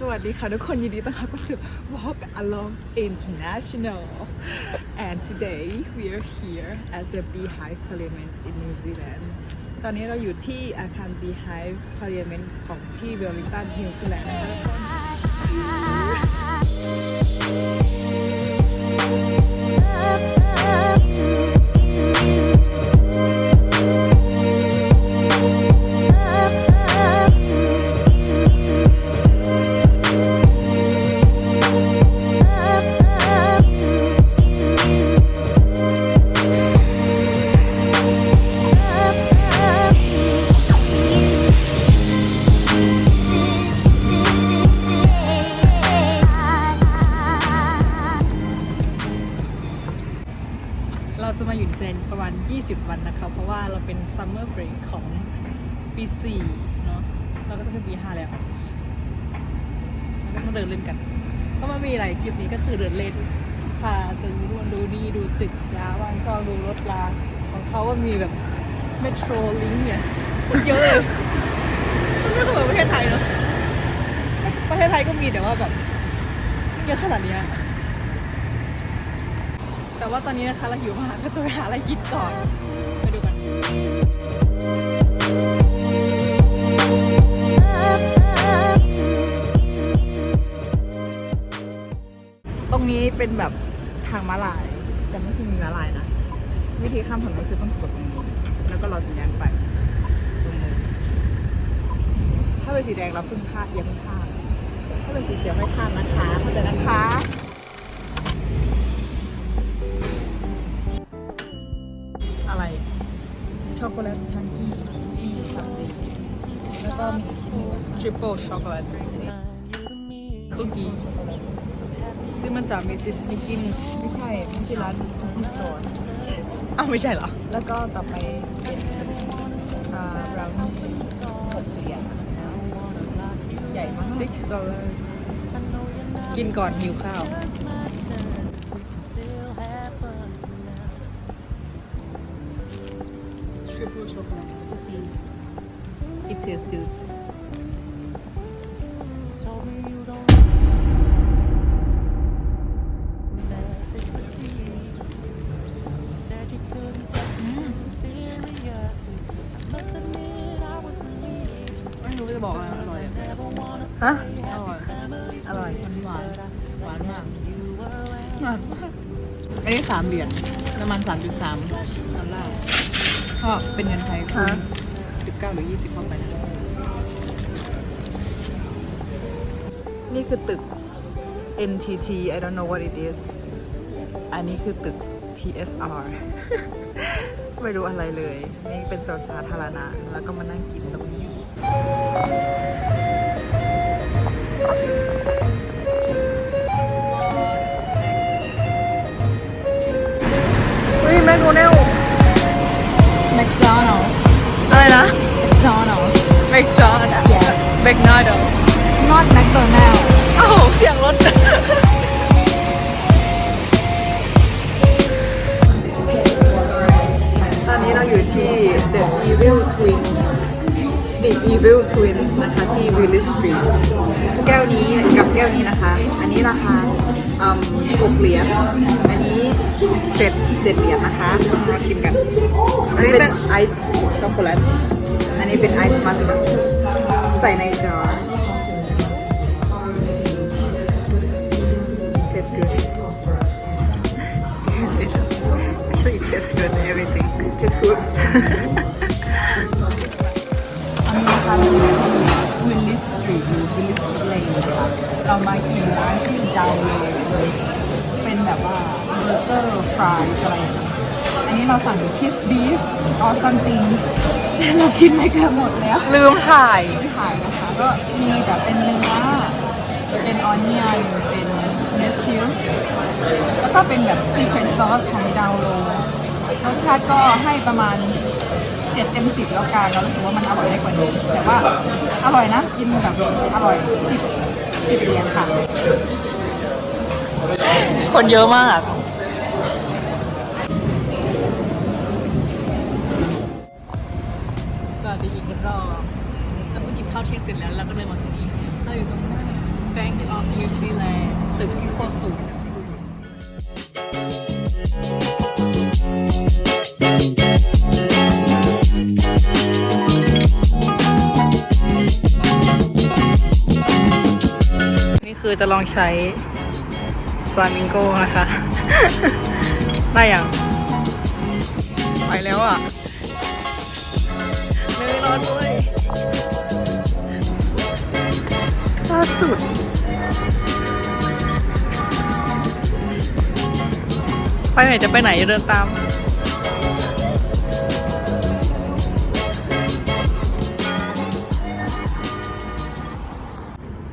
สวัสดีค่ะทุกคนยินดีต้อนรับเข้าสู่ Walk Along International and today we are here at the Beehive Parliament in New Zealand ตอนนี้เราอยู่ที่อาคาร Beehive Parliament ของที่เวลลิงตันนิวซีแลนด์นะคะทุกคน อยู่ที่เซนประมาณ 20 วันนะคะ เพราะว่าเราเป็นซัมเมอร์เบรกของปี4เนาะเราก็จะเป็นปี5แล้วแล้วก็มาเดินเล่นกัน ก็มามีอะไรคลิปนี้ก็คือเดินเล่นพาดูนู่นดูนี่ดูตึกยาวางกอดูรถรางของเขาว่ามีแบบเมโทรลิงเนี่ยคนเยอะเลยมันไม่เหมือนประเทศไทยเนาะประเทศไทยก็มีแต่ว่าแบบเยอะขนาดเนี้ย แต่ว่าตอนนี้นะคะเราหิวมากก็จะไปหาอะไรกินก่อนไปดูกันตรงนี้เป็นแบบทางม้าลาย แต่ไม่ใช่มีม้าลายนะ วิธีข้ามถนนก็คือต้องกดตรงนี้แล้วก็รอสัญญาณไฟตรงนี้ถ้าเป็นสีแดงเราเพิ่งข้ามยังไม่ข้ามถ้าเป็นสีเขียวไม่ข้ามนะคะเข้าใจนะคะ ช็อกโกแลตชังกี้ที่ทำดีแล้วก็มีอีกชิ้นหนึงทริปเปิลช็อกโกแลตคุกกี้ซึ่งมันจากมิสซิสนิกินไม่ใช่ไม่ใช่ร้านคุกกี้สโตร์อ้าวไม่ใช่เหรอ แล้วก็ต่อไปเป็นอ่าบราวนี่หกเหรียญใหญ่มาก six dollars กินก่อนหิวข้าว chocolate cookies. It tastes good. Mm. ไม่รู้จะบอกอะไรอร่อย ฮะ อร่อย อร่อยมันหวาน หวานมากหวานมากอันนี้สามเหรียญประมาณสามจุดสามดอลลาร์ ก็เป็นเงินไทยคูณสิบเก้าหรือยี่สิบเข้าไปนะนี่คือตึก NTT I don't know what it is อันนี้คือตึก TSR ไม่รู้อะไรเลย นี่เป็นสวนสาธารณะ แล้วก็มานั่งกินตรงนี้ แมคนาดล Not McDonald's. อ้าวเสียงรถ ตอนนี้เราอยู่ที่ The Evil Twins The Evil Twins นะคะที่ Willis Street แก้วนี้กับแก้วนี้นะคะ อันนี้ราคาอืมหกเหรียญ อันนี้เจ็ดเจ็ดเหรียญนะคะมาชิมกัน อันนี้เป็นไอซ์ช็อกโกแลต อันนี้เป็นไอซ์มัชใส่ในจอ tastes good. Actually, it tastes good and everything. Tastes good. อันนี้นะคะเราอยู่ที่วิลลิสสตรีทหรือวิลลิสเลนค่ะเรามากินร้านที่ดาวเลยเป็นแบบว่าเบอร์เกอร์ฟรายอะไรอย่างเงี้ยอันนี้เราสั่งคิสบีฟออซัมติงเรากินไม่เกือบหมดแล้ว ลืมถ่ายที่ขายนะคะ ก็มีแบบเป็นเนื้อเป็นออนเนียนเป็นเนื้อชิลส์แล้วก็เป็นแบบซีเครตซอสของดาวโลรสชาติก็ให้ประมาณเจ็ดเต็มสิบแล้วกันเรารู้สึกว่ามันอร่อยได้กว่านี้แต่ว่าอร่อยนะกินแบบอร่อยสิบสิบเหรียญค่ะ คนเยอะมากสวัสดีอีกรอบ เราเพิ่งกินข้าวเสร็จแล้วเราก็เลยมาตรงนี้ เราอยู่ตรงหน้านิวซีแลนด์ตึกที่โคตรสูงนี่คือจะลองใช้ฟลามิงโกนะคะ ได้ยังไปแล้วอะเนยรอด้วย ล่าสุด ไปไหนจะไปไหนจะเดินตาม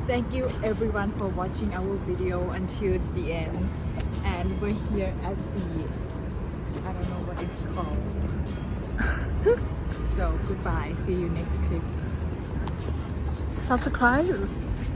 Thank you everyone for watching our video until the end. And we're here at the I don't know what it's called. so goodbye. See you next clip. Subscribe.